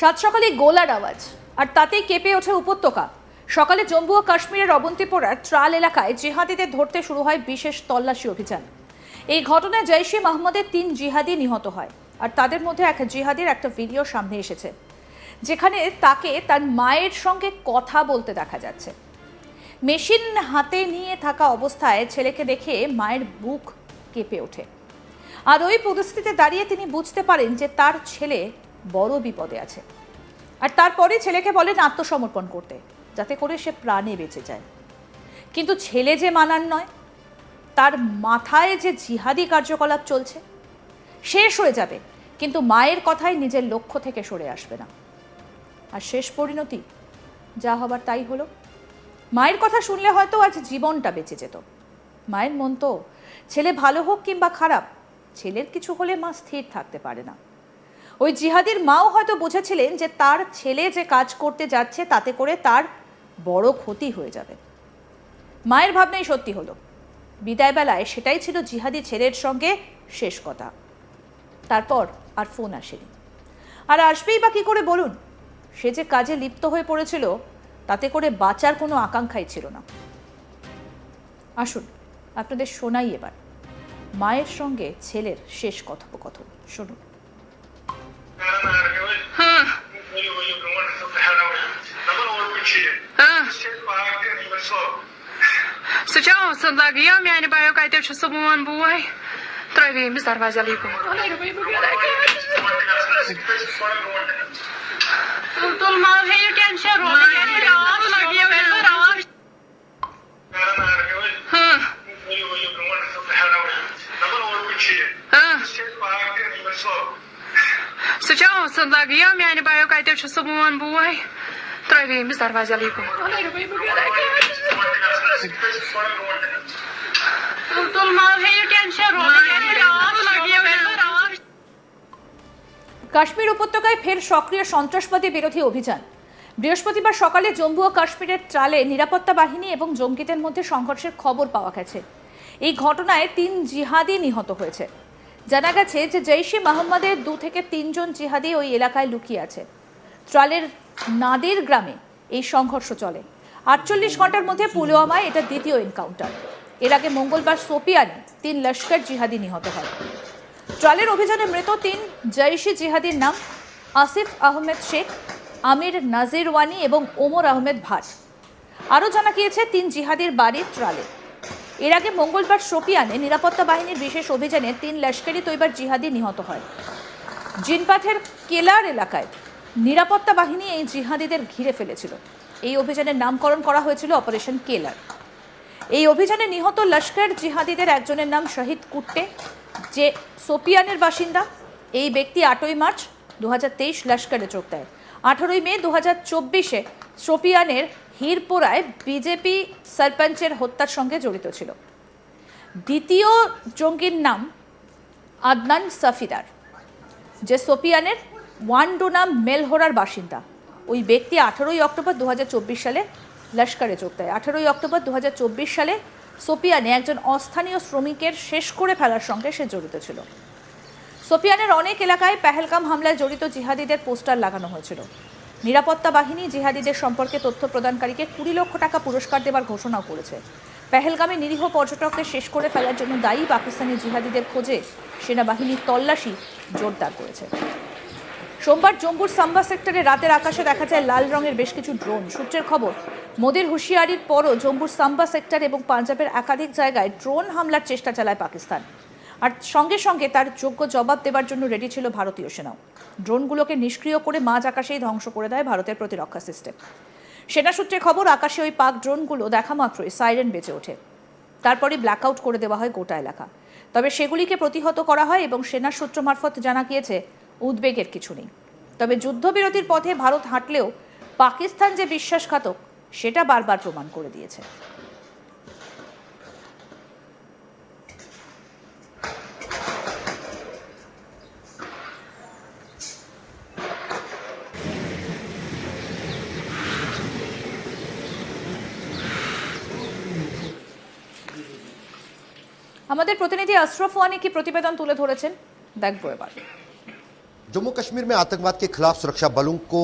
সাত সকালে গোলার আওয়াজ, আর তাতেই কেঁপে ওঠে উপত্যকা। সকালে জম্মু ও কাশ্মীরের অবন্তিপোরার ত্রাল এলাকায় জিহাদিদের ধরতে শুরু হয় বিশেষ তল্লাশি অভিযান। এই ঘটনায় জৈশে মাহমুদের তিন জিহাদি নিহত হয়, আর তাদের মধ্যে এক জিহাদির একটা ভিডিও সামনে এসেছে, যেখানে তাকে তার মায়ের সঙ্গে কথা বলতে দেখা যাচ্ছে। মেশিন হাতে নিয়ে থাকা অবস্থায় ছেলেকে দেখে মায়ের বুক কেঁপে ওঠে। আর ওই পরিস্থিতিতে দাঁড়িয়ে তিনি বুঝতে পারেন যে তার ছেলে বড় বিপদে আছে। আর তারপরে ছেলেকে বলেন আত্মসমর্পণ করতে, যাতে করে সে প্রাণে বেঁচে যায়। কিন্তু ছেলে যে মানার নয়, তার মাথায় যে জিহাদি কার্যকলাপ চলছে, শেষ হয়ে যাবে, কিন্তু মায়ের কথাই নিজের লক্ষ্য থেকে সরে আসবে না। আর শেষ পরিণতি, যা হবার তাই হলো, মায়ের কথা শুনলে হয়তো আজ জীবনটা বেঁচে যেত। মায়ের মন তো, ছেলে ভালো হোক কিংবা খারাপ, ছেলের কিছু হলে মা স্থির থাকতে পারে না। ওই জিহাদির মাও হয়তো বুঝেছিলেন যে তার ছেলে যে কাজ করতে যাচ্ছে তাতে করে তার বড় ক্ষতি হয়ে যাবে। মায়ের ভাবনাই সত্যি হলো। বিদায়বেলায় সেটাই ছিল জিহাদি ছেলের সঙ্গে শেষ কথা। তারপর আর ফোন আসেনি। আর আসবেই বা কী করে বলুন? সে যে কাজে লিপ্ত হয়ে পড়েছিল, তাতে করে বাঁচার কোনো আকাঙ্ক্ষাই ছিল না। আসুন, আপনাদের শোনাই এবার। মায়ের সঙ্গে ছেলের শেষ কথোপকথন। শুনুন। Ah. Së që o, së ndakë jo, mi ajnë bajo kajtë që së muan buaj. Trojnë i misar vazja liku. Tull ma vejë kënë që rrë, në kënë rrë, në kënë rrë, Së që së buaj. Kashmir উপত্যকায় ফের সক্রিয় সন্ত্রাসবাদী বিরোধী অভিযান। বৃহস্পতিবার সকালে জম্মু ও কাশ্মীরের ট্রালে নিরাপত্তা বাহিনী এবং জঙ্গিদের মধ্যে সংঘর্ষের খবর পাওয়া গেছে। এই ঘটনায় তিন জিহাদি নিহত হয়েছে। জানা গেছে যে জৈশে মোহাম্মদের দু থেকে তিনজন জিহাদি ওই এলাকায় লুকিয়ে আছে। ট্রালের নাদের গ্রামে এই সংঘর্ষ চলে। আটচল্লিশ ঘণ্টার মধ্যে পুলওয়ামায় এটা দ্বিতীয় এনকাউন্টার এর আগে মঙ্গলবার সোপিয়ানে তিন লস্কর জিহাদি নিহত হয়। ট্রালের অভিযানে মৃত তিন জৈশি জিহাদির নাম আসিফ আহমেদ শেখ, আমির নাজির ওয়ানি এবং ওমর আহমেদ ভাট। আরও জানা গিয়েছে, তিন জিহাদির বাড়ি ট্রালে। এর আগে মঙ্গলবার সোপিয়ানে নিরাপত্তা বাহিনীর বিশেষ অভিযানে তিন লস্করি তৈবার জিহাদি নিহত হয়। জিনপাথের কেলার এলাকায় নিরাপত্তা বাহিনী এই জিহাদিদের ঘিরে ফেলেছিল। এই অভিযানের নামকরণ করা হয়েছিল অপারেশন কেলার। এই অভিযানে নিহত লস্কর জিহাদিদের একজনের নাম শহীদ কুট্টে, যে সোপিয়ানের বাসিন্দা। এই ব্যক্তি আটই মার্চ দু হাজার তেইশ লস্করে যোগ দেয়। আঠারোই মে দু হাজার চব্বিশে সোপিয়ানের হিরপোরায় বিজেপি সরপঞ্চের হত্যার সঙ্গে জড়িত ছিল। দ্বিতীয় জঙ্গির নাম আদনান সাফিদার, যে সোপিয়ানের ওয়ান্ডোনা মেলহোরার বাসিন্দা। ওই ব্যক্তি আঠারোই অক্টোবর দু হাজার চব্বিশ সালে লস্করে যোগ দেয়। আঠারোই অক্টোবর দু হাজার চব্বিশ সালে সোপিয়ানে একজন অস্থানীয় শ্রমিকের শেষ করে ফেলার সঙ্গে সে জড়িত ছিল। সোপিয়ানের অনেক এলাকায় পেহেলগাম হামলায় জড়িত জিহাদিদের পোস্টার লাগানো হয়েছিল। নিরাপত্তা বাহিনী জিহাদিদের সম্পর্কে তথ্য প্রদানকারীকে কুড়ি লক্ষ টাকা পুরস্কার দেবার ঘোষণাও করেছে। পেহেলগামে নিরীহ পর্যটকদের শেষ করে ফেলার জন্য দায়ী পাকিস্তানি জিহাদিদের খোঁজে সেনাবাহিনীর তল্লাশি জোরদার করেছে। সোমবার জম্মুর সাম্বা সেক্টরে রাতের আকাশে দেখা যায় লাল রঙের বেশ কিছু ড্রোন। সূত্রের খবর, মোদির হুঁশিয়ারির পরও জম্মুর সাম্বা সেক্টর এবং পাঞ্জাবের একাধিক জায়গায় ড্রোন হামলার চেষ্টা চালায় পাকিস্তান। আর সঙ্গে সঙ্গে তার যোগ্য জবাব দেবার জন্য রেডি ছিল ভারতীয় সেনাও ড্রোনগুলোকে নিষ্ক্রিয় করে মাঝ আকাশেই ধ্বংস করে দেয় ভারতের প্রতিরক্ষা সিস্টেম। সেনা সূত্রে খবর, আকাশে ওই পাক ড্রোনগুলো দেখা মাত্রই সাইরেন বেঁচে ওঠে। তারপরে ব্ল্যাকআউট করে দেওয়া হয় গোটা এলাকা। তবে সেগুলিকে প্রতিহত করা হয় এবং সেনা সূত্র মারফত জানা গিয়েছে উদ্বেগের কিছু নেই। তবে যুদ্ধবিরতির পথে ভারত হাঁটলেও পাকিস্তান যে বিশ্বাসঘাতক, সেটা বারবার প্রমাণ করে দিয়েছে। আমাদের প্রতিনিধি আশরফ ওয়ানি কি প্রতিবেদন তুলে ধরেছেন? দেখব এবার। जम्मू कश्मीर में आतंकवाद के खिलाफ सुरक्षा बलों को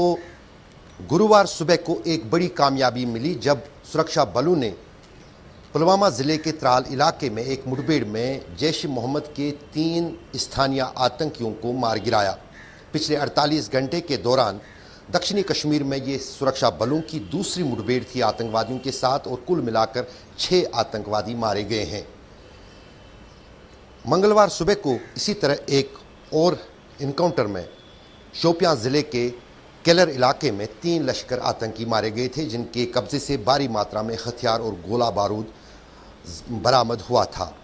गुरुवार सुबह को एक बड़ी कामयाबी मिली, जब सुरक्षा बलों ने पुलवामा ज़िले के त्राल इलाके में एक मुठभेड़ में जैश मोहम्मद के तीन स्थानीय आतंकियों को मार गिराया। पिछले 48 घंटे के दौरान दक्षिणी कश्मीर में ये सुरक्षा बलों की दूसरी मुठभेड़ थी। आतंकवादियों के साथ और कुल मिलाकर छः आतंकवादी मारे गए हैं। मंगलवार सुबह को इसी तरह एक और इनकाउंटर में शोपियाँ ज़िले के केलर इलाके में तीन लश्कर आतंकी मारे गए थे, जिनके कब्जे से भारी मात्रा में हथियार और गोला बारूद बरामद हुआ था।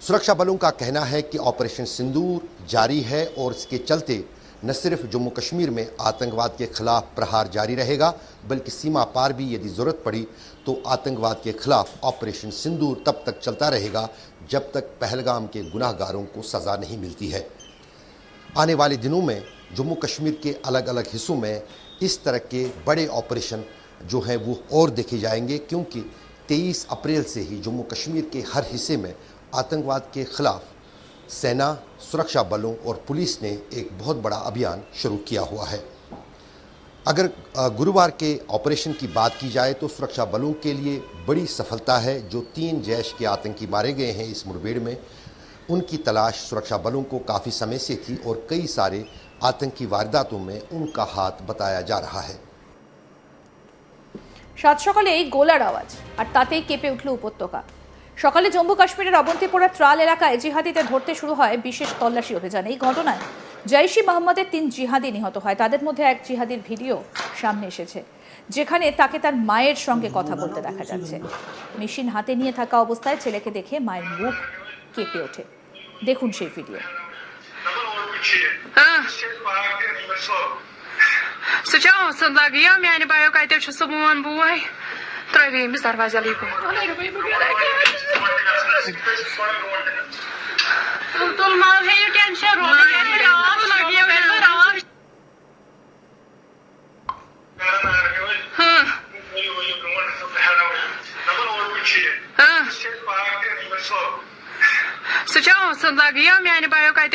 सुरक्षा बलों का कहना है कि ऑपरेशन सिंदूर जारी है और इसके चलते न सिर्फ़ जम्मू कश्मीर में आतंकवाद के खिलाफ प्रहार जारी रहेगा, बल्कि सीमा पार भी यदि ज़रूरत पड़ी तो आतंकवाद के खिलाफ ऑपरेशन सिंदूर तब तक चलता रहेगा जब तक पहलगाम के गुनाहगारों को सज़ा नहीं मिलती है। आने वाले दिनों में जम्मू कश्मीर के अलग अलग हिस्सों में इस तरह के बड़े ऑपरेशन जो हैं वो और देखे जाएँगे, क्योंकि 23 अप्रैल से ही जम्मू कश्मीर के हर हिस्से में आतंकवाद के खिलाफ सेना, सुरक्षा बलों और पुलिस ने एक बहुत बड़ा अभियान शुरू किया हुआ है। अगर गुरुवार के ऑपरेशन की बात की जाए तो सुरक्षा बलों के लिए बड़ी सफलता है, जो तीन जैश के आतंकी मारे गए हैं इस मुठभेड़ में। उनकी तलाश सुरक्षा बलों को काफ़ी समय से थी और कई सारे आतंकी वारदातों में उनका हाथ बताया जा रहा है সাত সকালে এই গোলার আওয়াজ আর তাতেই কেঁপে উঠল উপত্যকা সকালে জম্মু কাশ্মীরের অবন্তিপোরা ত্রাল এলাকায় জিহাদিদের ধরতে শুরু হয় বিশেষ তল্লাশি অভিযান এই ঘটনায় জৈশি মোহাম্মদের তিন জিহাদি নিহত হয় তাদের মধ্যে এক জিহাদির ভিডিও সামনে এসেছে যেখানে তাকে তার মায়ের সঙ্গে কথা বলতে দেখা যাচ্ছে মেশিন হাতে নিয়ে থাকা অবস্থায় ছেলেকে দেখে মায়ের মুখ কেঁপে ওঠে দেখুন সেই ভিডিও Сначала с лагьем я не боюсь, когда что сумон буй. Травим без дарвазя липу. Антон, мал, хей, у тебя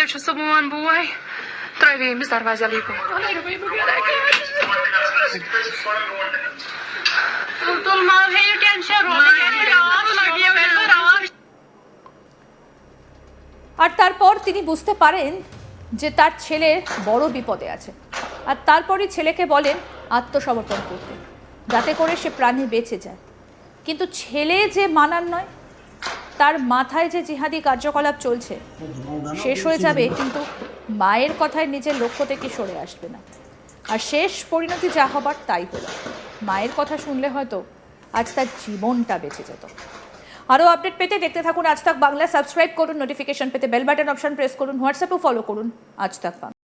тимчасово НБУА травіємо зарвазя ліку. Tutulmalı hayırken şer আর তারপর তিনি বুঝতে পারেন যে তার ছেলে বড় বিপদে আছে। আর তারপরই ছেলেকে বলেন আত্মসমর্পণ করতে, যাতে করে সে প্রাণে বেঁচে যায়। কিন্তু ছেলে যে মানার নয় তার মাথায় যে জিহাদি কার্যকলাপ চলছে, শেষ হয়ে যাবে, কিন্তু মায়ের কথায় নিজের লক্ষ্য থেকে সরে আসবে না। আর শেষ পরিণতি যা হবার তাই হলো। মায়ের কথা শুনলে হয়তো আজ তার জীবনটা বেঁচে যেত। আরও আপডেট পেতে দেখতে থাকুন আজ তাক বাংলা, সাবস্ক্রাইব করুন, নোটিফিকেশন পেতে বেল বাটন, অপশন প্রেস করুন, হোয়াটসঅ্যাপেও ফলো করুন আজ তাক বাংলা।